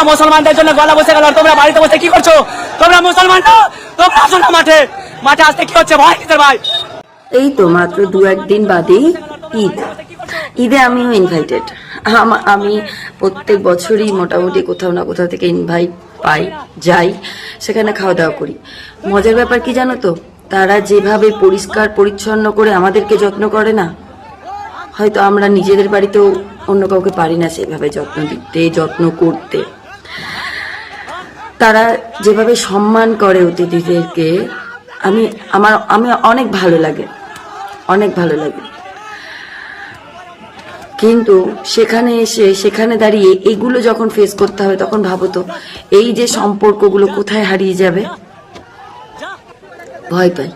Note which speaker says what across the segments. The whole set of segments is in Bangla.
Speaker 1: জন্য মুসলমানদের জন্য গলা বসে গেল তোমরা বাড়িতে বসে কি করছ? তোমরা মুসলমান না তোমরা আসো না মাঠে। মাঠে আসতে কি হচ্ছে? কিসের ভাই?
Speaker 2: এই তো মাত্র দু একদিন বাদেই ঈদ। ঈদে আমিও ইনভাইটেড আমি প্রত্যেক বছরই মোটামুটি কোথাও না কোথাও থেকে ইনভাইট পাই, যাই, সেখানে খাওয়া দাওয়া করি। মজার ব্যাপার কি জানো তো? তারা যেভাবে পরিষ্কার, পরিচ্ছন্ন করে আমাদেরকে যত্ন করে না, হয়তো আমরা নিজেদের বাড়িতেও অন্য কাউকে পারি না সেভাবে যত্ন দিতে, যত্ন করতে। তারা যেভাবে সম্মান করে অতিথিদেরকে, আমি, আমার, আমি অনেক ভালো লাগে, অনেক ভালো লাগে। কিন্তু সেখানে এসে, সেখানে দাঁড়িয়ে এগুলো যখন ফেস করতে হবে, তখন ভাবো তো, এই যে সম্পর্কগুলো কোথায় হারিয়ে যাবে? ভয় পাই।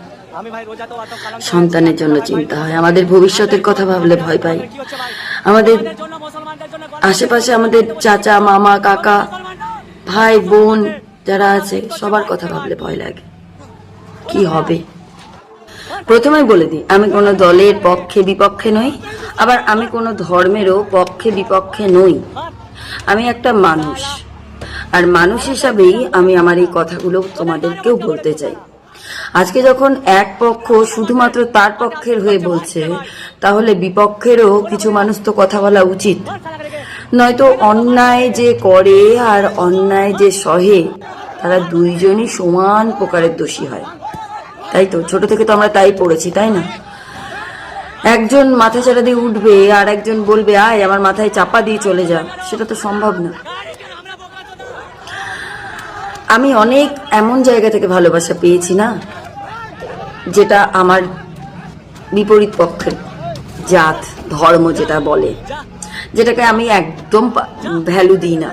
Speaker 2: সন্তানের জন্য চিন্তা হয়। আমাদের ভবিষ্যতের কথা ভাবলে ভয় পাই। আমাদের আশেপাশে আমাদের চাচা, মামা, কাকা ভাই, বোন যারা আছে, সবার কথা ভাবলে ভয় লাগে। কি হবে? প্রথমে বলে দিই, আমি কোনো দলের পক্ষে বিপক্ষে নই, আবার আমি কোনো ধর্মেরও পক্ষে বিপক্ষে নই। আমি একটা মানুষ, আর মানুষ হিসাবেই আমি আমার এই কথাগুলো তোমাদেরকেও বলতে চাই। আজকে যখন এক পক্ষ শুধুমাত্র তার পক্ষের হয়ে বলছে, তাহলে বিপক্ষেরও কিছু মানুষ তো কথা বলা উচিত। নয়তো অন্যায় যে করে আর অন্যায় যে সহে, তারা দুইজনই সমান প্রকারের দোষী হয়। তাই তো? ছোট থেকে তো আমরা তাই পড়েছি, তাই না? একজন মাথা চারা দিয়ে উঠবে আর একজন বলবে, আয়, আমার মাথায় চাপা দিয়ে চলে যা। সেটা তো সম্ভব না। আমি অনেক এমন জায়গা থেকে ভালোবাসা পেয়েছি না, যেটা আমার বিপরীত পক্ষের জাত, ধর্ম যেটা বলে। যেটাকে আমি একদম ভ্যালু দিই না।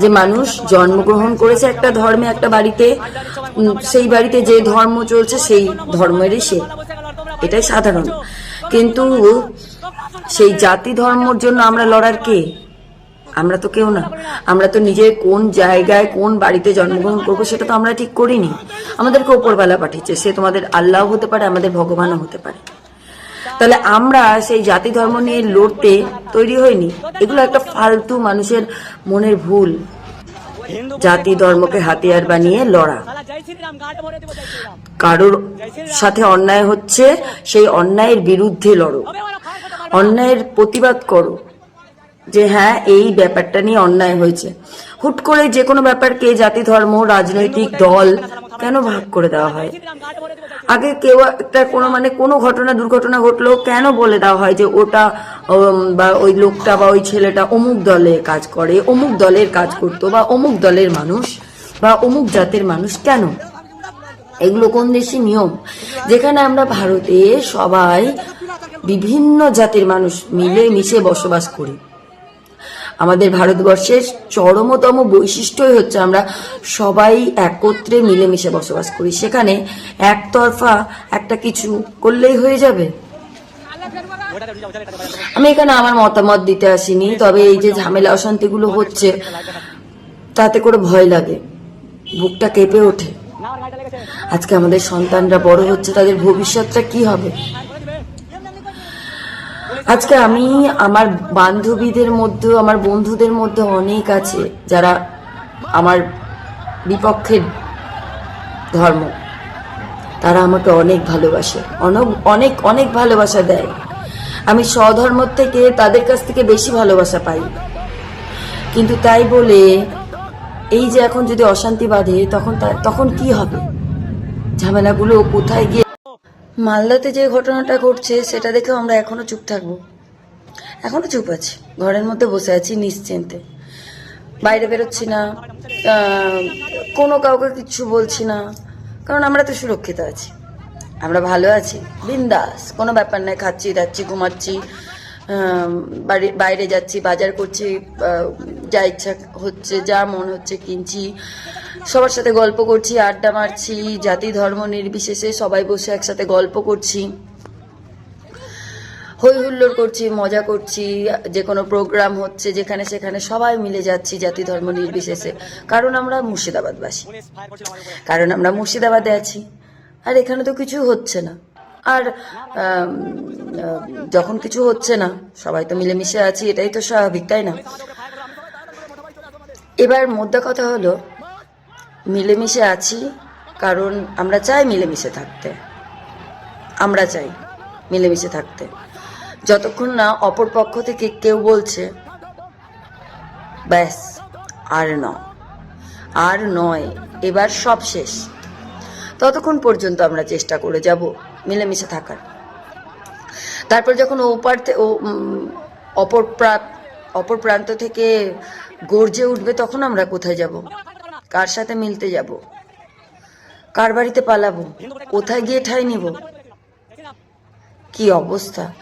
Speaker 2: যে মানুষ জন্মগ্রহণ করেছে একটা ধর্মে, একটা বাড়িতে সেই বাড়িতে যে ধর্ম চলছে সেই ধর্মেরই সে। এটাই সাধারণ। কিন্তু সেই জাতি ধর্মর জন্য আমরা লড়ার কে? আমরা তো কেউ না। আমরা তো নিজে কোন জায়গায়, কোন বাড়িতে জন্মগ্রহণ করব সেটা তো আমরা ঠিক করিনি। আমাদেরকে ওপরবেলা পাঠিয়েছে। সে তোমাদের আল্লাহ হতে পারে, আমাদের ভগবানও হতে পারে। তাহলে আমরা সেই জাতি ধর্ম নিয়ে লড়তে তৈরি হইনি। এগুলো একটা ফালতু মানুষের মনের ভুল। জাতি ধর্মকে হাতিয়ার বানিয়ে লড়া। কারোর সাথে অন্যায় হচ্ছে সেই অন্যায়ের বিরুদ্ধে লড়ো। অন্যায়ের প্রতিবাদ করো। যে হ্যাঁ এই ব্যাপারটা নিয়ে অন্যায় হয়েছে। হুট করে যে কোনো ব্যাপারকে জাতি ধর্ম রাজনৈতিক দল কেন ভাগ করে দেওয়া হয়? আগে কেউ একটা কোনো মানে কোনো ঘটনা দুর্ঘটনা ঘটলো কেন বলে দেওয়া হয় যে ওটা বা ওই লোকটা বা ওই ছেলেটা অমুক দলে কাজ করে অমুক দলের কাজ করতো বা অমুক দলের মানুষ বা অমুক জাতের মানুষ কেন? এগুলো কোন দেশি নিয়ম? যেখানে আমরা ভারতে সবাই বিভিন্ন জাতির মানুষ মিলে মিশে বসবাস করি। আমাদের ভারতবর্ষের চরমতম বৈশিষ্ট্যই হচ্ছে আমরা সবাই একত্রে মিলেমিশে বসবাস করি। সেখানে একতরফা একটা কিছু করলেই হয়ে যাবে। আমি এখানে আমার মতামত দিতে আসিনি, তবে এই যে ঝামেলা অশান্তিগুলো হচ্ছে, তাতে করে ভয় লাগে। বুকটা কেঁপে ওঠে। আজকে আমাদের সন্তানরা বড় হচ্ছে, তাদের ভবিষ্যৎটা কি হবে? আজকে আমি আমার বান্ধবীদের মধ্যে, আমার বন্ধুদের মধ্যে অনেক আছে যারা আমার বিপক্ষের ধর্ম। তারা আমাকে অনেক ভালোবাসে। অনেক অনেক অনেক ভালোবাসা দেয়। আমি স্বধর্ম থেকে তাদের কাছ থেকে বেশি ভালোবাসা পাই। কিন্তু তাই বলে এই যে এখন যদি অশান্তি বাঁধে, তখন তখন কি হবে? ঝামেলাগুলো কোথায় গিয়ে মালদাতে যে ঘটনাটা ঘটছে, সেটা দেখেও আমরা এখনও চুপ থাকব। এখনও চুপ আছি। ঘরের মধ্যে বসে আছি নিশ্চিন্তে। বাইরে বেরোচ্ছি না। কোনো কাউকে কিচ্ছু বলছি না। কারণ আমরা তো সুরক্ষিত আছি। আমরা ভালো আছি। বিন্দাস, কোনো ব্যাপার নেই। খাচ্ছি, দাচ্ছি, ঘুমাচ্ছি। বাইরে যাচ্ছি, বাজার করছি যা ইচ্ছা হচ্ছে, যা মন হচ্ছে কিনছি। সবার সাথে গল্প করছি, আড্ডা মারছি, জাতি ধর্ম নির্বিশেষে সবাই বসে একসাথে গল্প করছি। হই হুল্লোড় করছি, মজা করছি, যে কোনো প্রোগ্রাম হচ্ছে, যেখানে সেখানে সবাই মিলে যাচ্ছি জাতি ধর্ম নির্বিশেষে। কারণ আমরা মুর্শিদাবাদবাসী। কারণ আমরা মুর্শিদাবাদে আছি। আর এখানে তো কিছু হচ্ছে না। আর যখন কিছু হচ্ছে না, সবাই তো মিলেমিশে আছি, এটাই তো স্বাভাবিক, তাই না? এবার মোদ্দা কথা হলো, মিলেমিশে আছি, কারণ আমরা চাই মিলেমিশে থাকতে। আমরা চাই মিলেমিশে থাকতে। যতক্ষণ না অপর পক্ষ থেকে কেউ বলছে, ব্যাস, আর ন। আর নয়, এবার সব শেষ। ততক্ষণ পর্যন্ত আমরা চেষ্টা করে যাব। মিলেমিশে থাকার। তারপর যখন ওপার ও অপর প্রা- অপর প্রান্ত থেকে গর্জে উঠবে তখন আমরা কোথায় যাব? কার সাথে মিলতে যাব? কার বাড়িতে পালাবো? কোথায় গিয়ে ঠাই নিব? কি অবস্থা?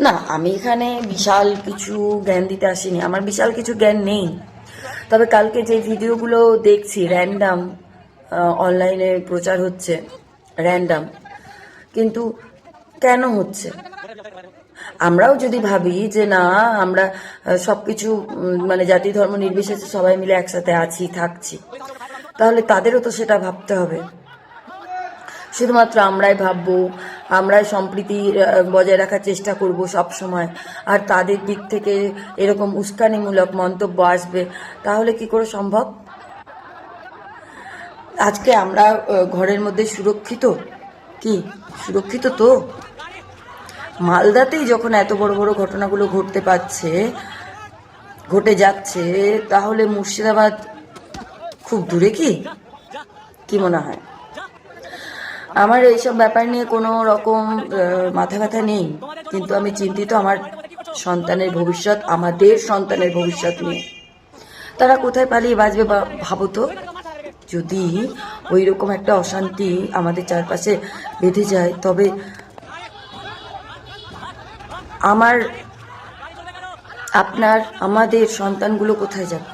Speaker 2: না, আমি এখানে বিশাল কিছু জ্ঞান দিতে আসিনি। আমার বিশাল কিছু জ্ঞান নেই। তবে কালকে যে ভিডিওগুলো দেখছি র্যান্ডাম অনলাইনে প্রচার হচ্ছে র্যান্ডাম কিন্তু কেন হচ্ছে? আমরাও যদি ভাবি যে না, আমরা সব কিছু মানে জাতি, ধর্ম, নির্বিশেষে সবাই মিলে একসাথে আছি, থাকছি, তাহলে তাদেরও তো সেটা ভাবতে হবে। শুধুমাত্র আমরাই ভাববো, আমরাই সম্প্রীতি বজায় রাখার চেষ্টা করব সব সময় আর তাদের দিক থেকে এরকম উস্কানিমূলক মন্তব্য আসবে, তাহলে কি করে সম্ভব? আজকে আমরা ঘরের মধ্যে সুরক্ষিত কি সুরক্ষিত তো? মালদাতেই যখন এত বড় বড় ঘটনাগুলো ঘটতে পারছে, ঘটে যাচ্ছে, তাহলে মুর্শিদাবাদ খুব দূরে কি? কি মনে হয়? আমার এইসব ব্যাপার নিয়ে কোনো রকম মাথা ব্যথা নেই। কিন্তু আমি চিন্তিত আমার সন্তানের ভবিষ্যৎ, আমাদের সন্তানের ভবিষ্যৎ নিয়ে। তারা কোথায় পালিয়ে বাঁচবে বা ভাবো তো? যদি ওই রকম একটা অশান্তি আমাদের চারপাশে বেঁধে যায়। তবে আমার আপনার, আমাদের সন্তানগুলো কোথায় যাবে?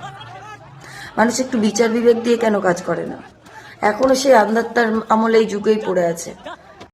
Speaker 2: মানুষ একটু বিচার বিবেক দিয়ে কেন কাজ করে না? এখনও সেই আন্ধাত্মার আমলেই যুগেই পড়ে আছে।